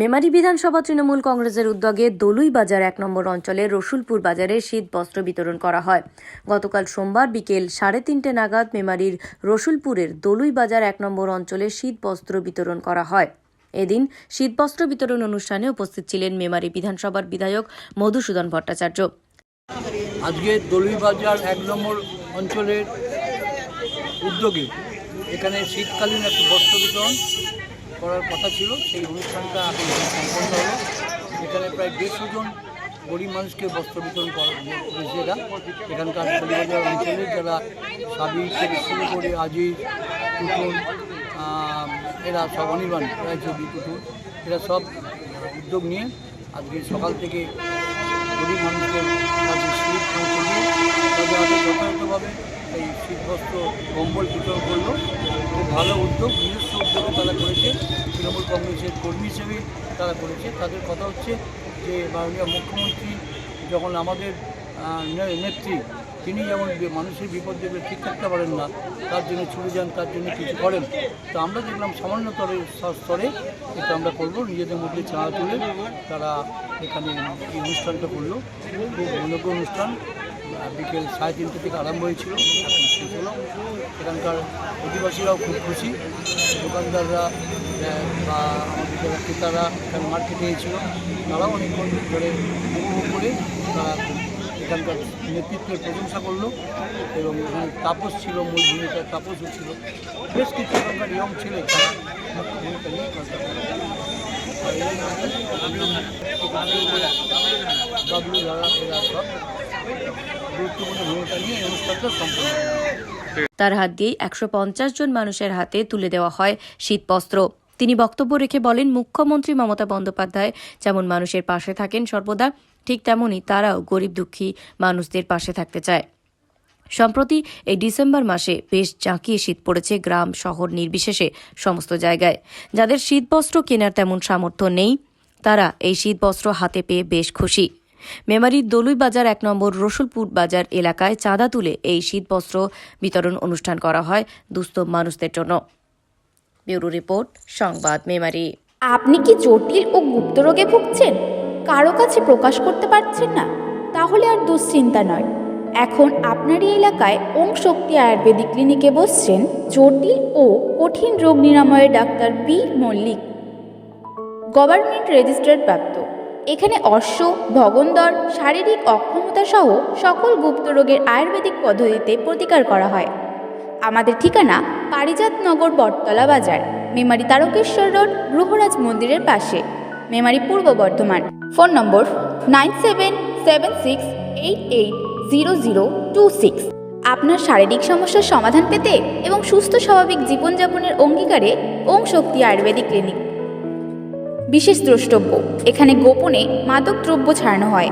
মেমারি বিধানসভা তৃণমূল কংগ্রেসের উদ্যোগে দলুই বাজার এক নম্বর অঞ্চলে রসুলপুর বাজারে শীত বস্ত্র বিতরণ করা হয়। গতকাল সোমবার বিকেল সাড়ে তিনটে নাগাদ মেমারির রসুলপুরের দলুই বাজার এক নম্বর অঞ্চলে শীত বস্ত্র বিতরণ করা হয়। এদিন শীতবস্ত্র বিতরণ অনুষ্ঠানে উপস্থিত ছিলেন মেমারি বিধানসভার বিধায়ক মধুসূদন ভট্টাচার্য। আজকে দলুই বাজার এক নম্বর অঞ্চলের উদ্যোগে এখানে শীতকালীন একটি বস্ত্র বিতরণ করার কথা ছিল, সেই অনুষ্ঠানটা সম্পন্ন হলো। এখানে প্রায় দেড়শো জন গরিব মানুষকে বস্ত্র বিতরণ করা এখানকার দলুইবাজার অঞ্চলের যারা সাবি থেকে শুরু করে আজিজ টুটুন এরা সব অনির্বাণ রায়চৌধুরী টুটুন এরা সব উদ্যোগ নিয়ে আজকে সকাল থেকে গরিব মানুষদের শীত পৌঁছে দিয়ে তাদের হাতে যথাযথভাবে এই শীতবস্ত্র কম্বল বিতরণ করল। খুব ভালো উদ্যোগ। নিজস্ব উদ্যোগে তারা করেছে। তৃণমূল কংগ্রেসের কর্মী হিসেবে তারা করেছে। তাদের কথা হচ্ছে যে, মাননীয় মুখ্যমন্ত্রী যখন আমাদের নেত্রী, তিনি যেমন মানুষের বিপদ দেখলে ঠিক থাকতে পারেন না, তার জন্য ছুটে যান, তার জন্য কিছু করেন। তো আমরা দেখলাম সামান্য স্তরে এটা আমরা করব। নিজেদের মধ্যে চাঁদা তুলে তারা এখানে এই অনুষ্ঠানটা করল। খুব অনুষ্ঠান। বিকেল সাড়ে তিনটে থেকে আরম্ভ হয়েছিল এখন শেষ হলো এখানকার অধিবাসীরাও খুব খুশি দোকানদাররা বা আমাদের যারা ক্রেতারা মার্কেটে এসেছিল তারাও অনেকক্ষণ ধরে উপভোগ করে তারা এখানকার নেতৃত্বের প্রশংসা করল এবং এখানে তাপস ছিল মূল ভূমিকায় তাপসও ছিল বেশ কিছু এখানকার ইয়ং ছেলে তারা মুখ্য ভূমিকা নিয়ে সব তার হাত দিয়ে একশো জন মানুষের হাতে তুলে দেওয়া হয় শীতবস্ত্র। তিনি বক্তব্য রেখে বলেন, মুখ্যমন্ত্রী মমতা বন্দ্যোপাধ্যায় যেমন মানুষের পাশে থাকেন সর্বদা, ঠিক তেমনি তারাও গরিব দুঃখী মানুষদের পাশে থাকতে চায়। সম্প্রতি এই ডিসেম্বর মাসে বেশ জাঁকিয়ে শীত পড়েছে গ্রাম, শহর, নির্বিশেষে সমস্ত জায়গায়। যাদের শীতবস্ত্র কেনার তেমন সামর্থ্য নেই, তারা এই শীতবস্ত্র হাতে পেয়ে বেশ খুশি। মেমারির দলুই বাজার এক নম্বর রসুলপুর বাজার এলাকায় চাঁদা তুলে এই শীতবস্ত্র বিতরণ অনুষ্ঠান করা হয় দুস্থ মানুষদের জন্য। ব্যুরো রিপোর্ট, সংবাদ মেমারি। আপনি কি জটিল ও গুপ্ত রোগে ভুগছেন? কারও কাছে প্রকাশ করতে পারছেন না। তাহলে আর দুশ্চিন্তা নয়। এখন আপনারই এলাকায় ওম শক্তি আয়ুর্বেদিক ক্লিনিকে বসছেন জটিল ও কঠিন রোগ নিরাময়ের doctor B Mallick. Government registered প্রাপ্ত। এখানে অশ্ব ভগন্দর শারীরিক অক্ষমতা সহ সকল গুপ্ত রোগের আয়ুর্বেদিক পদ্ধতিতে প্রতিকার করা হয়। আমাদের ঠিকানা পারিজাতনগর বটতলা বাজার, মেমারি তারকেশ্বর রোড গ্রহরাজ মন্দিরের পাশে। মেমারি পূর্ব Bardhaman. Phone number nine seven seven six eight eight zero zero two six. আপনার শারীরিক সমস্যার সমাধান পেতে এবং সুস্থ স্বাভাবিক জীবনযাপনের অঙ্গীকারে ওম শক্তি আয়ুর্বেদিক ক্লিনিক। বিশেষ দ্রষ্টব্য। এখানে গোপনে মাদক দ্রব্য ছাড়ানো হয়।